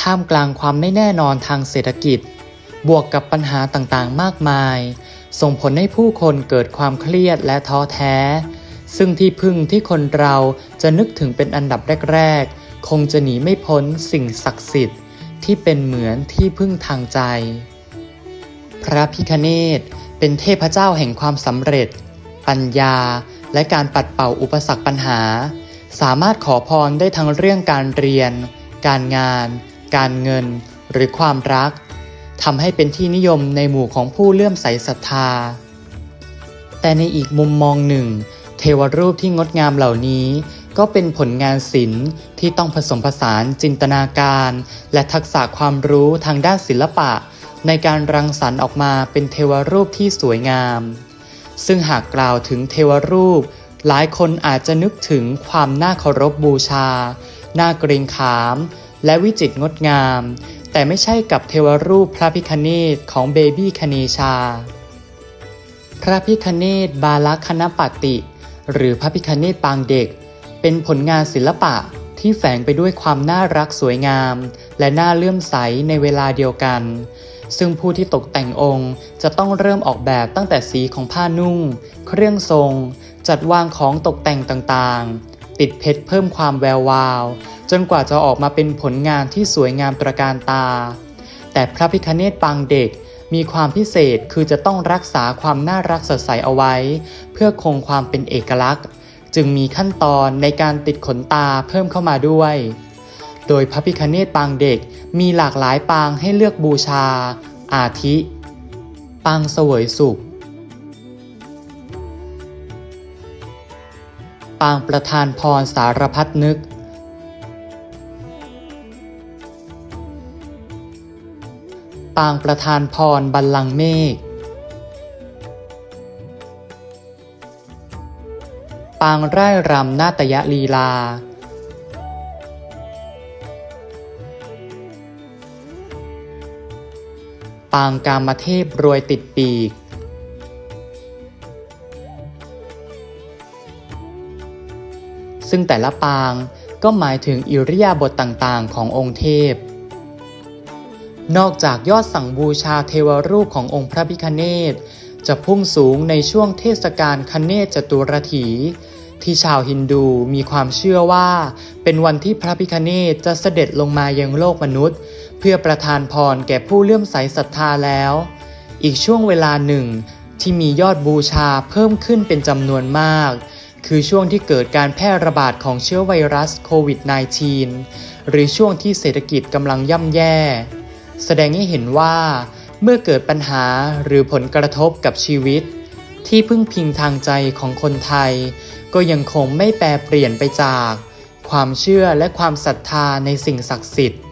ท่ามกลางความไม่แน่นอนทางเศรษฐกิจ บวกกับปัญหาต่างๆ มากมาย ส่งผลให้ผู้คนเกิดความเครียดและท้อแท้ ซึ่งที่พึ่งที่คนเราจะนึกถึงเป็นอันดับแรก ๆ คงจะหนีไม่พ้นสิ่งศักดิ์สิทธิ์ ที่เป็นเหมือนที่พึ่งทางใจ พระพิคเนตเป็นเทพเจ้าแห่งความสำเร็จ ปัญญา และการปัดเป่าอุปสรรคปัญหา สามารถขอพรได้ทั้งเรื่องการเรียน การงาน การเงิน หรือความรักทำให้เป็นที่นิยมในหมู่ของผู้เลื่อมใสศรัทธา แต่ในอีกมุมมองหนึ่ง เทวรูปที่งดงามเหล่านี้ ก็เป็นผลงานศิลป์ที่ต้องผสมผสานจินตนาการ และทักษะความรู้ทางด้านศิลปะ ในการรังสรรค์ออกมาเป็นเทวรูปที่สวยงาม ซึ่งหากกล่าวถึงเทวรูป หลายคนอาจจะนึกถึงความน่าเคารพบูชา น่าเกรงขาม และวิจิตรงดงาม แต่ไม่ใช่กับเทวรูปพระพิคเนตของเบบี้คเนชา พระพิคเนตบาลคณปติ หรือพระพิคเนตปางเด็ก เป็นผลงานศิลปะที่แฝงไปด้วยความน่ารักสวยงาม และน่าเลื่อมใสในเวลาเดียวกัน ซึ่งผู้ที่ตกแต่งองค์จะต้องเริ่มออกแบบตั้งแต่สีของผ้านุ่ง เครื่องทรง จัดวางของตกแต่งต่างๆ ติดเพชรเพิ่มความแวววาว จนกว่าจะออกมาเป็นผลงานที่สวยงามตระการตา แต่พระพิคเนตปางเด็กมีความพิเศษคือจะต้องรักษาความน่ารักสดใสเอาไว้ เพื่อคงความเป็นเอกลักษณ์ จึงมีขั้นตอนในการติดขนตาเพิ่มเข้ามาด้วย โดยพระพิคเนตปางเด็กมีหลากหลายปางให้เลือกบูชา อาทิ ปางเสวยสุข ปางประธานพรสารพัดนึก ปางประธานพรบัลลังก์เมฆ ปางไร่รำนาตยลีลา ปางกามเทพรวยติดปีก ซึ่งแต่ละปางก็หมายถึงอิริยาบถต่างๆ ขององค์เทพ นอกจากยอดสั่งบูชาเทวรูปขององค์พระพิคเนตจะพุ่งสูงในช่วงเทศกาลคเนศจตุรถี ที่ชาวฮินดูมีความเชื่อว่า เป็นวันที่พระพิคเนตจะเสด็จลงมายังโลกมนุษย์ เพื่อประทานพรแก่ผู้เลื่อมใสศรัทธาแล้ว อีกช่วงเวลาหนึ่ง ที่มียอดบูชาเพิ่มขึ้นเป็นจำนวนมาก คือช่วงที่เกิดการแพร่ระบาดของเชื้อไวรัสโควิด -19 หรือช่วงที่เศรษฐกิจกำลังย่ำแย่ แสดงให้เห็นว่าเมื่อเกิดปัญหาหรือผลกระทบกับชีวิต ที่พึ่งพิงทางใจของคนไทย ก็ยังคงไม่แปรเปลี่ยนไปจาก ความเชื่อและความศรัทธาในสิ่งศักดิ์สิทธิ์